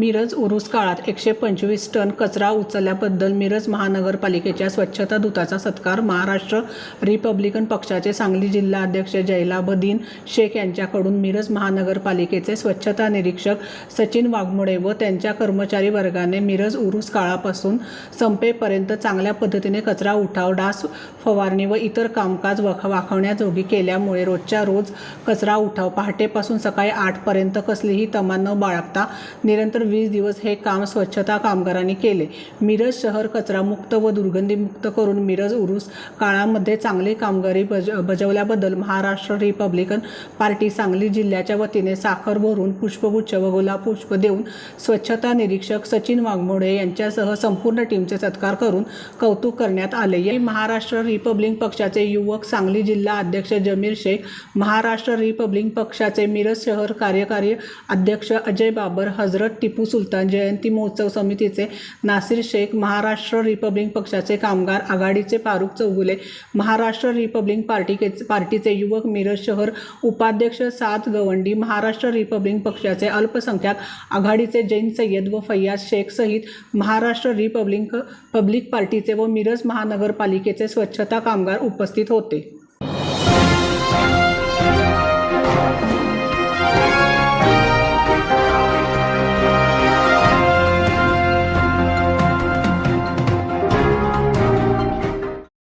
मिरज उरूस काळात एकशे पंचवीस टन कचरा उचलल्याबद्दल मिरज महानगरपालिकेच्या स्वच्छता दूताचा सत्कार महाराष्ट्र रिपब्लिकन पक्षाचे सांगली जिल्हा अध्यक्ष जैलाबदीन शेख यांच्याकडून मिरज महानगरपालिकेचे स्वच्छता निरीक्षक सचिन वाघमोडे व त्यांच्या कर्मचारी वर्गाने मिरज उरूस काळापासून संपेपर्यंत चांगल्या पद्धतीने कचरा उठाव डास फवारणी व इतर कामकाज वख वाखवण्याजोगी केल्यामुळे रोजच्या रोज कचरा उठाव पहाटेपासून सकाळी आठपर्यंत कसलीही तमा न बाळगता निरंतर वीस दिवस हे काम स्वच्छता कामगारांनी केले. मिरज शहर कचरामुक्त व दुर्गंधीमुक्त करून मिरज उरूस काळामध्ये चांगली कामगिरी बज बजावल्याबद्दल महाराष्ट्र रिपब्लिकन पार्टी सांगली जिल्ह्याच्या वतीने साखर भरून पुष्पगुच्छ व गुलाबपुष्प देऊन स्वच्छता निरीक्षक सचिन वाघमोडे यांच्यासह संपूर्ण टीमचे सत्कार करून कौतुक करण्यात आले. या महाराष्ट्र रिपब्लिक पक्षाचे युवक सांगली जिल्हा अध्यक्ष जमीर शेख महाराष्ट्र रिपब्लिक पक्षाचे मिरज शहर कार्यकारी अध्यक्ष अजय बाबर हजरत टिपू सुलतान जयंती महोत्सव समितीचे नासिर शेख महाराष्ट्र रिपब्लिक पक्षाचे कामगार आघाडीचे फारुख चौगुले महाराष्ट्र रिपब्लिक पार्टीके पार्टीचे युवक मिरज शहर उपाध्यक्ष सात गवंडी महाराष्ट्र रिपब्लिक पक्षाचे अल्पसंख्याक आघाडीचे जैन सय्यद व फैयाज शेख सहित महाराष्ट्र रिपब्लिक पब्लिक पार्टीचे व मिरज महानगरपालिकेचे स्वच्छता कामगार उपस्थित होते.